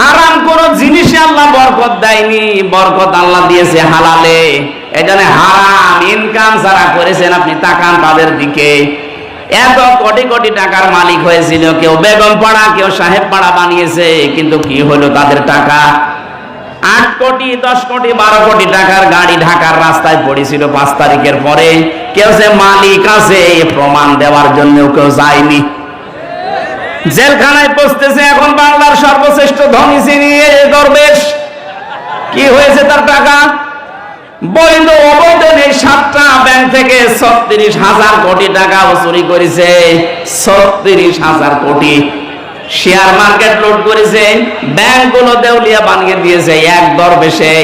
হারাম কোন জিনিসে আল্লাহ বরকত দেয়নি। বরকত আল্লাহ দিয়েছে হালালে। এজন্য হারাম, ইনকাম যারা করেছেন আপনি তাকান তাদের দিকে। এত কোটি কোটি টাকার মালিক হয়েছিল, কেউ বেগম পাড়া, কেউ সাহেব পাড়া বানিয়েছে, কিন্তু কি হলো তাদের টাকা? আট কোটি, দশ কোটি, বারো কোটি টাকার গাড়ি ঢাকার রাস্তায় পড়েছিল পাঁচ তারিখের পরে। কেউ যে মালিক আছে প্রমাণ দেওয়ার জন্য কেউ যায়নি। জেলখানায় বসতেছে কি হয়েছে তার টাকা? বৈধ সাতটা ব্যাংক থেকে ছত্রিশ হাজার কোটি চুরি করেছে। ছত্রিশ হাজার কোটি। শেয়ার মার্কেট লুট করেছে। দেউলিয়া বানিয়ে দিয়েছে এক দরবেশে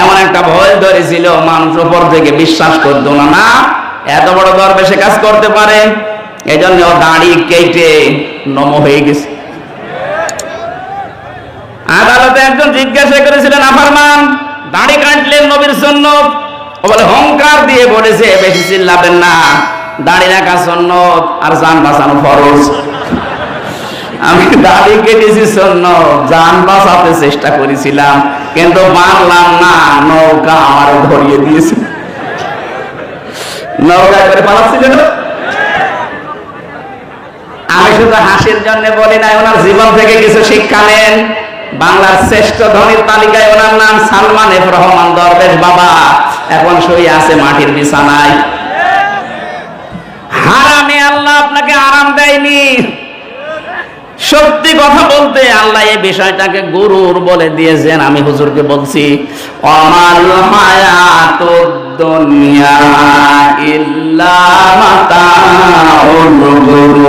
এমন একটা ভয় ধরেছিল, মানুষ উপর থেকে বিশ্বাস করতো না না? এত বড় দরবেশে কাজ করতে পারে? এই জন্য দাড়ি কেটে নম হয়ে গেছে। আদালতে একজন জিজ্ঞাসা করেছিলেন, আফারমান, দাড়ি কাটলেন নবীর জন্য বলে হংকার দিয়ে বলেছে, বেশি চিল্লাবেন না, দাড়ি রাখা সন্ন্যত আর জান বাঁচানো ফরজ। আমি কেটেছি যান বাঁচাতে চেষ্টা করেছিলাম, কিন্তু না, নৌকা আমার ধরিয়ে দিয়েছে। নৌকা করে না আমি শুধু হাসির জন্য বলি নাই, ওনার জীবন থেকে কিছু শিক্ষা নেন। বাংলার শ্রেষ্ঠ ধনীর তালিকায় ওনার নাম সালমান এফ রহমান, দরবেশ বাবা। এখন শুয়ে আছে মাটির বিছানায়। হারামে আল্লাহ আপনাকে আরাম দেয়নি। সত্যি কথা বলতে আল্লাহ এই বিষয়টাকে গুরুর বলে দিয়েছেন, আমি হুজুরকে বলছি, অমাল হায়াতুদ দুনিয়া ইল্লা মাতাউল গুরুর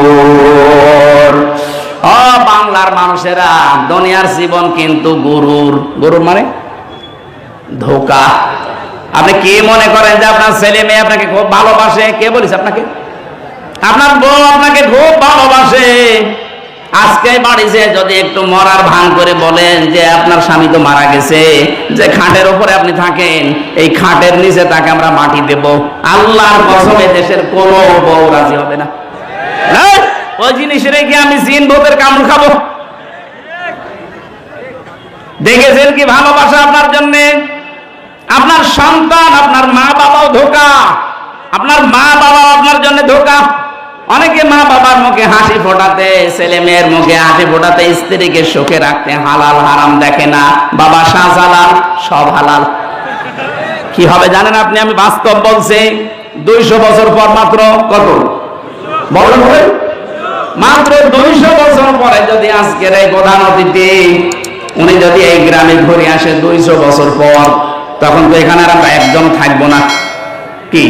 মানুষেরা দুনিয়ার জীবন কিন্তু গুরুর। গুরুর মানে? ধোকা। আপনি কি মনে করেন যে আপনার ছেলে মেয়ে আপনাকে খুব ভালোবাসে? কে বলিস আপনাকে? আপনার বউ আপনাকে খুব ভালোবাসে। আজকে বাড়িতে যদি একটু মরার ভান করে বলেন যে আপনার স্বামী তো মারা গেছে, যে খাটের উপরে আপনি থাকেন, এই খাটের নিচে তাকে আমরা মাটি দেব। আল্লাহর কসমে দেশের কোন বউ রাজি হবে না। ওই জিনিসের কি আমি জিন ভূতের কামড় খাব? দেখেছেন কি ভালোবাসা আপনার জন্যে? আপনার সন্তান, আপনার মা বাবাও ধোকা। আপনার মা বাবা আপনার জন্য ধোকা। অনেকে মা বাবার মুখে হাসি ফোটাতে, ছেলে মেয়ের মুখে হাসি ফোটাতে, স্ত্রীকে সুখে রাখতে হালাল, হারাম দেখে না। বাবা শাহজালাল, সব হালাল। কি হবে জানেন আপনি? আমি বাস্তব বলছি, দুইশো বছর পর মাত্র কত? বলেন মাত্র দুইশো বছর পরে যদি আজকের এই প্রধান অতিথি উনি যদি এই গ্রামে ঘুরে আসে দুইশো বছর পর, তখন তো এখানে আর আমরা একজন থাকব না। কি?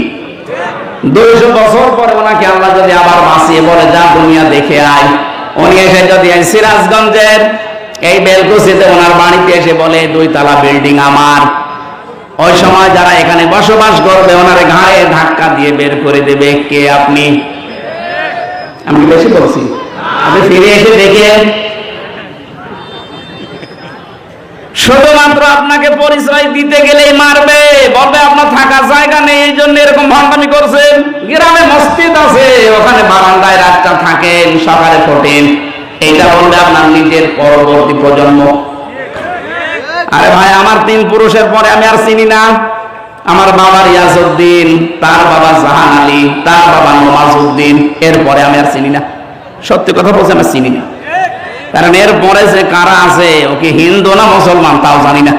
দুইশো বছর পরে ওনাকে আল্লাহ যদি আবার বাঁচিয়ে বলে, যা দুনিয়া দেখে আয়। উনি এসে যদি সিরাজগঞ্জের এই বেলকুচিতে ওনার বাড়িতে এসে বলে দুই তালা বিল্ডিং আমার। ওই সময় যারা এখানে বসবাস করবে, ওনার ঘাড়ে ধাক্কা দিয়ে বের করে দেবে, কে আপনি? আমি বেশি বলছি? আপনি ফিরে এসে দেখেন শুধুমাত্র আপনাকে পরিচয় দিতে গেলেই মারবে। বলবে, আপনার থাকার জায়গা নেই, এই জন্য এরকম ভণ্ডামি করছেন। গ্রামে মসজিদ আছে, ওখানে বারান্দায় রাতটা থাকেন সকালে ফোটেন। এইটা বলবে আপনার নিজের পরবর্তী প্রজন্ম। আরে ভাই, আমার তিন পুরুষের পরে আমি আর চিনি না। আমার বাবার ইয়াজউদ্দিন তার বাবা জাহান আলী, তার বাবা নওয়াজউদ্দিন, এরপরে আমি আর চিনি না। সত্যি কথা বলছি, আমি চিনি না। কারণ এর পরে যে কারা আছে ওকে হিন্দু না মুসলমান তাও জানি না।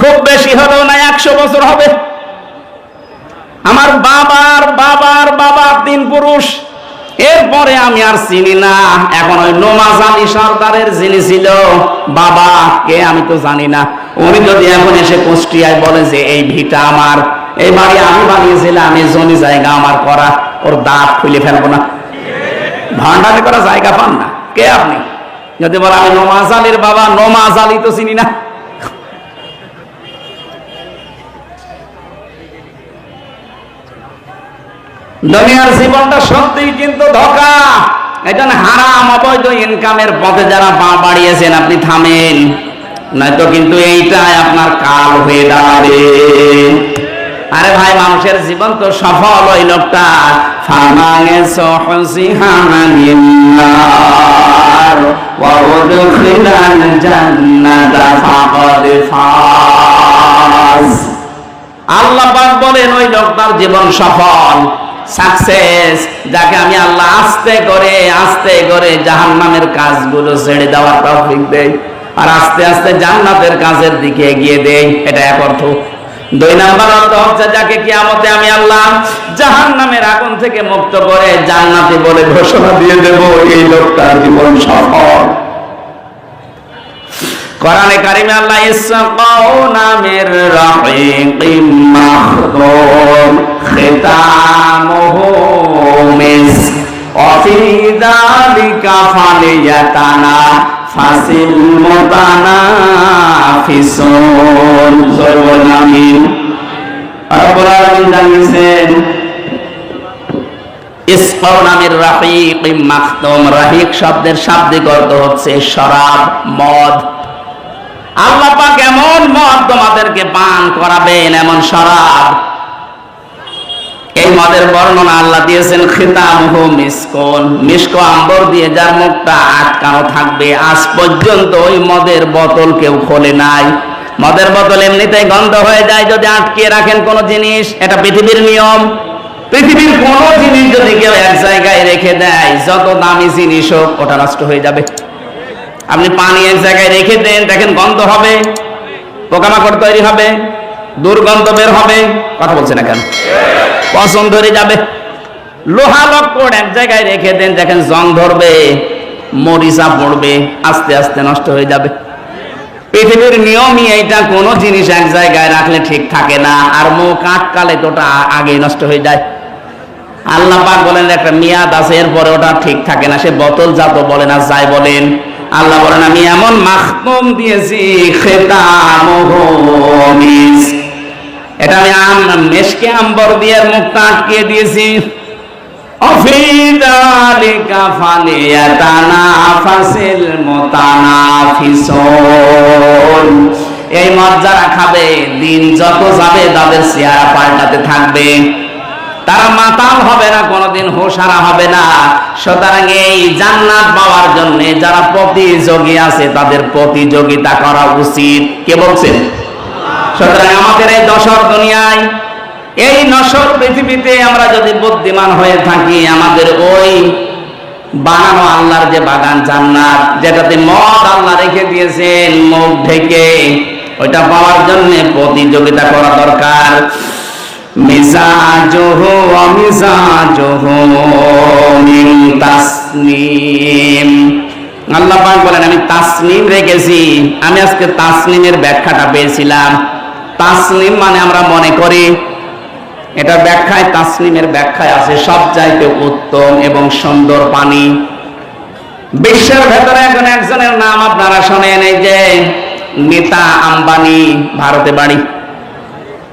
খুব বেশি হলেও না একশো বছর হবে। আমার বাবার বাবার বাবার তিন পুরুষ। এরপরে আমি আর চিনি না। এখন ওই নোমাজ আলী সর্দারের যিনি ছিল, বাবা, কে আমি তো জানি না। উনি যদি এখন এসে কুষ্টিয়ায় বলে যে, এই ভিটা আমার, এই বাড়ি আমি বানিয়েছিলাম, এই জমি জায়গা আমার করা, ওর দাঁত খুলে ফেলব না। ভান্ডারি করা জায়গা পান না। কে আপনি? যদি বলে, আমি নোমাজ আলীর বাবা, নোমাজ আলী তো চিনি না। দুনিয়ার জীবনটা সত্যিই কিন্তু ধোকা। এজন্য হারাম, অবৈধ ইনকামের পথে যারা পা বাড়িয়েছেন, আপনি থামেন। নয়তো কিন্তু এইটাই আপনার কাল হয়ে দাঁড়াবে। আরে ভাই, মানুষের জীবন তো সফল ওই লোকটা। আল্লাহ বলেন, ওই লোকটার জীবন সফল, সাকসেস, যাকে আমি আল্লাহ আস্তে করে আস্তে করে জাহান্নামের কাজগুলো ছেড়ে দেওয়ার তৌফিক দেই। আর আস্তে আস্তে জান্নাতের কাজের দিকে এগিয়ে দেই। এটা এক অর্থ। দুই নাম্বার অর্থ হচ্ছে, যাকে কিয়ামতে আমি আল্লাহ জাহান নামের আগুন থেকে মুক্ত করে জান্নাতি বলে ঘোষণা দিয়ে দেব, এই লোকটার জীবন সফল। কোরআনে কারিমে আল্লাহ ইসকাউনা মির রাহিকিম মাখদুম, খিতামুহু মিস, অফি দালিকা ফালিয়াতানা ফাসিল মুতানাফিসুন সর্বল আমিন রব্বুল আলামিন জানিয়েছেন ইসকাউ নামের রাহিক মাখতুম রাহিক শব্দের শাব্দিক অর্থ হচ্ছে শরাব, মদ। আল্লাহ পাক এমন মদ তোমাদেরকে পান করাবেন, এমন শরাব মদের বর্ণনা আল্লাহ দিয়েছেন, খিতামহু মিসকন। মিস্ক আম্বর দিয়ে যার মুখটা আটকানো থাকবে, আজ পর্যন্ত ওই মদের বোতল কেউ খোলে নাই। মদের বোতল এমনিতেই গন্ধ হয়ে যায় যদি আটকে রাখেন কোন জিনিস, এটা পৃথিবীর নিয়ম। পৃথিবীর কোন জিনিস যদি কেউ এক জায়গায় রেখে দেয়, যত দামি জিনিস হোক, ওটা নষ্ট হয়ে যাবে। আপনি পানি এক জায়গায় রেখে দেন, দেখেন গন্ধ হবে, পোকামাকড় তৈরি হবে, দুর্গন্ধ বের হবে, কথা বলছে না কেন? পছন্দ ধরে যাবে। লোহা লক্কড় এক জায়গায় রেখে দেন, দেখেন জং ধরবে, মরিচা পড়বে, আস্তে আস্তে নষ্ট হয়ে যাবে। পৃথিবীর নিয়মই এইটা, কোনো জিনিস এক জায়গায় রাখলে ঠিক থাকে না, আর মুখ আটকালে তো ওটা আগে নষ্ট হয়ে যায়। আল্লাহ পাক বলেন, একটা মেয়াদ আছে, এরপরে ওটা ঠিক থাকে না, সে বোতল জাত বলে না, যাই বলেন। আল্লাহ বলেন, আমি এমন মাখতুম দিয়েছি মিস্ক এটা আমি আম মেশকে আম্বর দিয়ে মুখটা আটকিয়ে দিয়েছি। তারা হবে না, কোনোদিন হোসারা হবে না। সুতরাং এই জান্নাত পাওয়ার জন্য যারা প্রতিযোগী আছে, তাদের প্রতিযোগিতা করা উচিত। কে বলছেন? সুতরাং আমাদের এই দশর দুনিয়ায়, এই নশর পৃথিবীতে আমরা যদি বুদ্ধিমান হয়ে থাকি, আমাদের ওই বানানো আল্লাহর যে বাগান জান্নাত, যেটাতে মদ আল্লাহ রেখে দিয়েছেন, মুখ ঢেকে, ওইটা পাওয়ার জন্য প্রতিযোগিতা করা দরকার। মিজাজুহু ওয়া মিজাজুহু মিন তাসনিম। আল্লাহ পাক বলেন, আমি তাসনিম রেখেছি। আমি আজকে তাসনিমের ব্যাখ্যাটা পেয়েছিলাম। তাসনিম মানে আমরা মনে করি, এটা ব্যাখ্যায়, তাসলিমের ব্যাখ্যায় আছে, সব চাইতে উত্তম এবং সুন্দর পানি বিশ্বের ভেতরে এখন একজনের নাম আপনারা শোনেন, এই যে নিতা আম্বানি, ভারতে বাড়ি।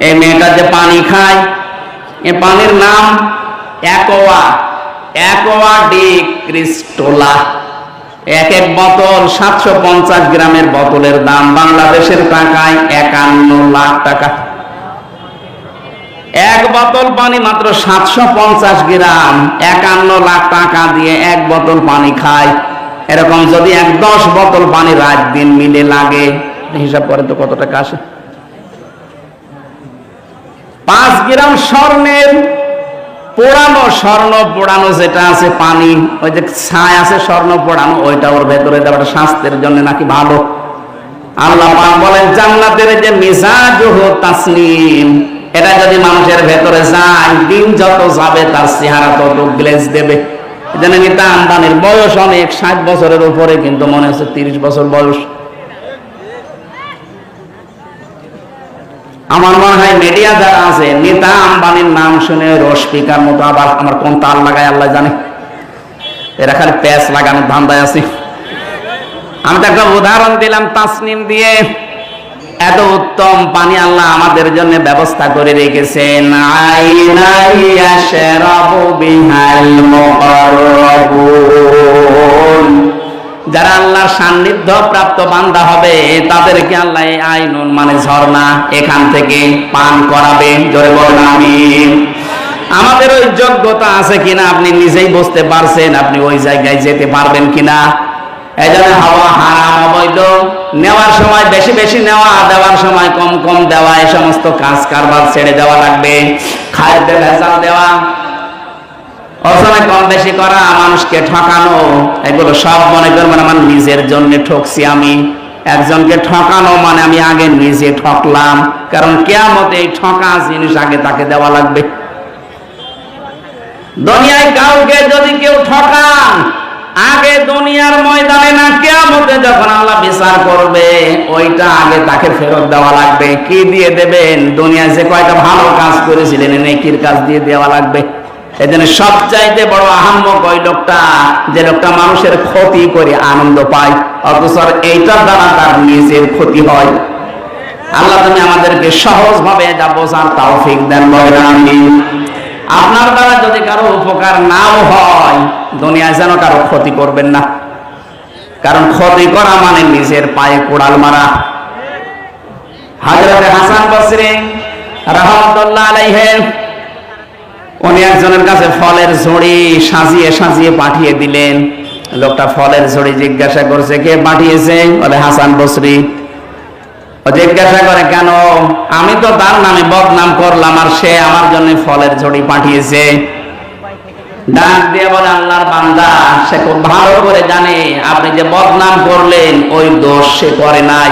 এই মেয়েটা যে পানি খায়, এ পানির নাম অ্যাকোয়া অ্যাকোয়া ডি ক্রিস্টোলা। এক এক বোতল সাতশো পঞ্চাশ গ্রামের বোতলের দাম বাংলাদেশের টাকায় একান্ন লাখ টাকা। এক বোতল পানি মাত্র সাতশো পঞ্চাশ গ্রাম, একান্ন লাখ টাকা দিয়ে এক বোতল পানি খায়। এরকম যদি এক দশ বোতল পানি রাত দিন মিলে লাগে, হিসাব করে তো কত টাকা আসে? পাঁচ গ্রাম স্বর্ণের পোড়ানো স্বর্ণ পোড়ানো যেটা আছে পানি, ওই যে ছাই আছে স্বর্ণ পোড়ানো, ওইটা ওর ভেতরে দেওয়াটা স্বাস্থ্যের জন্য নাকি ভালো। আল্লাহ পাক বলেন, জান্নাতের যে মিজাজ তাসলিম, এটা যদি মানুষের ভেতরে যায়, দিন যত যাবে তার চেহারা তত গ্লেজ দেবে। এজন্য নিতা আম্বানির বয়স অনেক, ষাট বছরের উপরে, কিন্তু মনে হচ্ছে তিরিশ বছর বয়স। আমার মনে হয় মিডিয়া যারা আছে, নেতা আম্বানির নাম শুনে রসপিকার মতো আবার আমার কোন তার লাগায়, আল্লাহ জানে। এরা খালি প্যাচ লাগানোর ধান্দায় আছে। আমি তো একটা উদাহরণ দিলাম তাসনিম দিয়ে। এত উত্তম পানি আল্লাহ আমাদের জন্য ব্যবস্থা করে রেখেছেন। আইনাইয়া শেরাবু যারা আল্লাহর সান্নিধ্য প্রাপ্ত বান্দা হবে, তাদেরকে আল্লাহ আইনুন মানে ঝর্ণা এখান থেকে পান করাবে। জোরে বলেন আমি আমাদের ওই যোগ্যতা আছে কিনা আপনি নিজেই বুঝতে পারছেন, আপনি ওই জায়গায় যেতে পারবেন কিনা? এই জন্য হাওয়া হারাম, অবৈধ। নেওয়ার সময় বেশি বেশি নেওয়া, দেওয়ার সময় কম কম দেওয়া, এই সমস্ত কাজ কারবার ছেড়ে দেওয়া লাগবে। খাদ্যে ভেজাল দেওয়া অসময় কম বেশি করা, মানুষকে ঠকানো, এগুলো সব মনে করবেন আমার নিজের জন্য ঠকছি আমি। একজনকে ঠকানো মানে আমি আগে নিজে ঠকলাম, কারণ কেয়ামতে এই ঠকা জিনিস আগে তাকে দেওয়া লাগবে। দুনিয়ায় কাউকে যদি কেউ ঠকান, আগে দুনিয়ার ময়দানে না, কেয়ামতে যখন আল্লাহ বিচার করবে, ওইটা আগে তাকে ফেরত দেওয়া লাগবে। কি দিয়ে দেবেন? দুনিয়ায় যে কয়টা ভালো কাজ করেছিলেন, নেকির কাজ দিয়ে দেওয়া লাগবে। এজন্য সবচাইতে বড় আহাম্মক ওই লোকটা, যে লোকটা মানুষের ক্ষতি করে আনন্দ পায়, অথচ এইটার দ্বারা তার নিজের ক্ষতি হয়। আল্লাহ তুমি আমাদেরকে সহজ ভাবে যা বোঝার তৌফিক দেন, বলেন আমি আপনার দ্বারা যদি কারও উপকার নাও হয়, দুনিয়ায় যেন কারও ক্ষতি করবেন না। কারণ ক্ষতি করা মানে নিজের পায়ে কোড়াল মারা। হাজরত হাসান বসরি রহমতুল্লাহ আলাইহের উনি একজনের কাছে ফলের ঝুড়ি সাজিয়ে সাজিয়ে পাঠিয়ে দিলেন। লোকটা ফলের ঝুড়ি জিজ্ঞাসা করছে, কে পাঠিয়েছে? বলে, হাসান বসরি। জিজ্ঞাসা করে, কেন? আমি তো তার নামে বদনাম করলাম আর সে আমার জন্য ফলের ঝুড়ি পাঠিয়েছে। ডাক দিয়ে বলে, আল্লাহর বান্দা, সে খুব ভালো করে জানে, আপনি যে বদনাম করলেন, ওই দোষ সে করে নাই।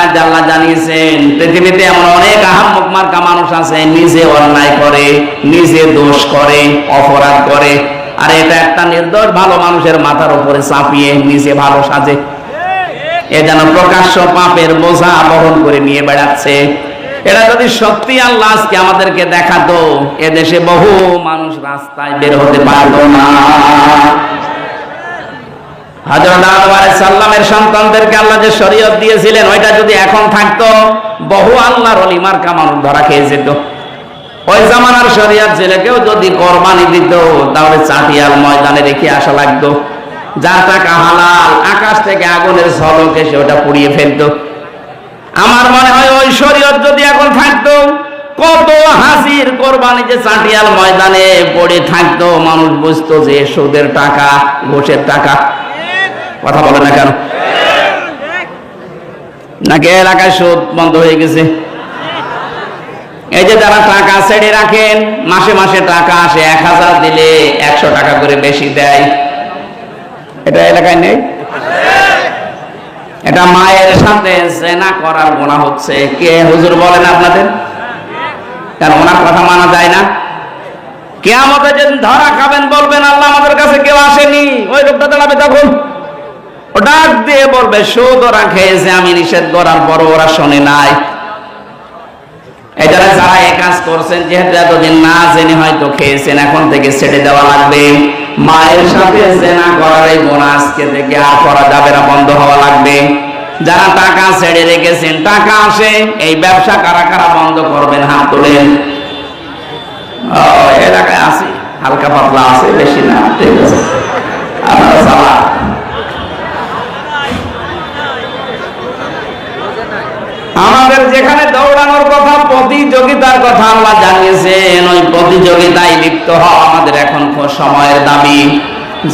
আল্লাহ জানিয়েছেন, পৃথিবীতে এমন অনেক আহাম্মক মার্কা মানুষ আছে, নিজে অন্যায় করে, নিজে দোষ করে, অপরাধ করে। আর এটা একটা নির্দোষ ভালো মানুষের মাথার উপরে চাপিয়ে নিজে ভালো সাজে। এ যেন প্রকাশ্য পাপের বোঝা বহন করে নিয়ে বেড়াচ্ছে। এটা যদি সত্যি আল্লাহ আজকে আমাদেরকে দেখাতো এ দেশে বহু মানুষ রাস্তায় বের হতে পারতো না। ময়দানে রেখে আসা লাগতো। যার টাকা হালাল, আকাশ থেকে আগুনের ঝলক এসে ওটা পুড়িয়ে ফেলতো। আমার মনে হয় ওই শরীয়ত যদি এখন থাকতো, কত হাসির কোরবানি যে চাটিয়াল ময়দানে পড়ে থাকতো, মানুষ বুঝতো যে সুদের টাকা, ঘোষের টাকা। কথা বলে না কেন? নাকি এলাকায় সুদ বন্ধ হয়ে গেছে? এই যে যারা টাকা ছেড়ে রাখেন, মাসে মাসে টাকা আসে এক হাজার দিলে একশো টাকা করে বেশি দেয়। এটা এলাকায় নেই? এটা মায়ের সাথে জেনা করার গোনা হচ্ছে। কে হুজুর বলেন আপনাদের? কেন ওনার কথা মানা যায় না। কেয়ামতে যেদিন ধরা খাবেন বলবেন, আল্লাহ আমাদের কাছে কেউ আসেনি। ওই লোকটা দাঁড়াবে তখন। ডাক দিয়ে বলবে, সুদ ওরা খেয়েছে, আমি নিষেধ করার পর ওরা শোনে নাই। এটারা যারা এ কাজ করছেন, যেহেতু এতদিন না জেনে হয়তো খেয়েছেন, এখন থেকে ছেড়ে দেওয়া লাগবে। মায়ের সাথে জেনা করার এই গুণ আজকে থেকে আর করা যাবে না, বন্ধ হওয়া লাগবে। যারা টাকা ছেড়ে রেখেছেন, টাকা আসে, এই ব্যবসা কারা কারা বন্ধ করবেন, হাত তোলেন। এলাকায় আছে, হালকা পাতলা আছে, বেশি না, ঠিক আছে। যেখানে দৌড়ানোর কথা, প্রতিযোগিতার কথা আল্লাহ জানিয়েছেন, ওই প্রতিযোগিতায় লিপ্ত হওয়া আমাদের এখন সময়ের দাবি।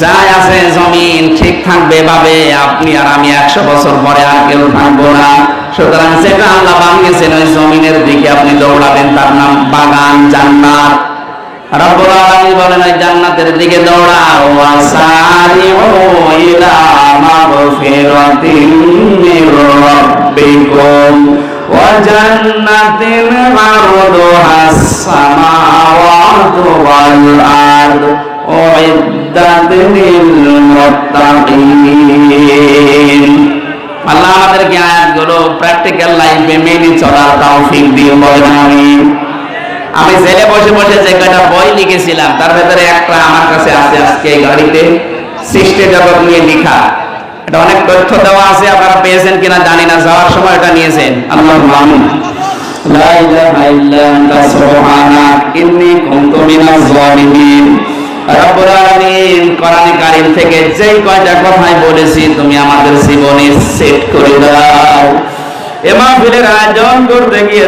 যাই আছে, জমিন ঠিক থাকবে ভাবে আপনি আর আমি একশো বছর পরে আর কেউ থাকব না। সুতরাং সেটা আল্লাহ বানিয়েছেন, ওই জমিনের দিকে আপনি দৌড়াবেন, তার নাম বাগান, জান্নাত। রব্বুল জান্নাতের দিকে দৌড়াও। সামাওয়াতু ওয়াল আরদ উইদ্দাত লিল মুত্তাকিন আল্লাহ আমাদেরকে আয়াতগুলো প্র্যাকটিক্যাল লাইফে মেনে চলার তৌফিক দিও বলেন, আমিন। আমি জেলে বসে বসে যে কয়টা বই লিখেছিলাম, তার ভেতরে একটা আমার কাছে আছে আজকে এই গাড়িতে সৃষ্টি জগৎ নিয়ে লেখা। এটা অনেক তথ্য দেওয়া আছে, আপনারা পেয়েছেন কিনা জানি না, যাওয়ার সময় এটা নিয়েছেন। আল্লাহ থেকে যেই বলেছি, তুমি আমাদের জীবনে সেট করে দাও। এ মাহফিলের আয়োজন করতে গিয়ে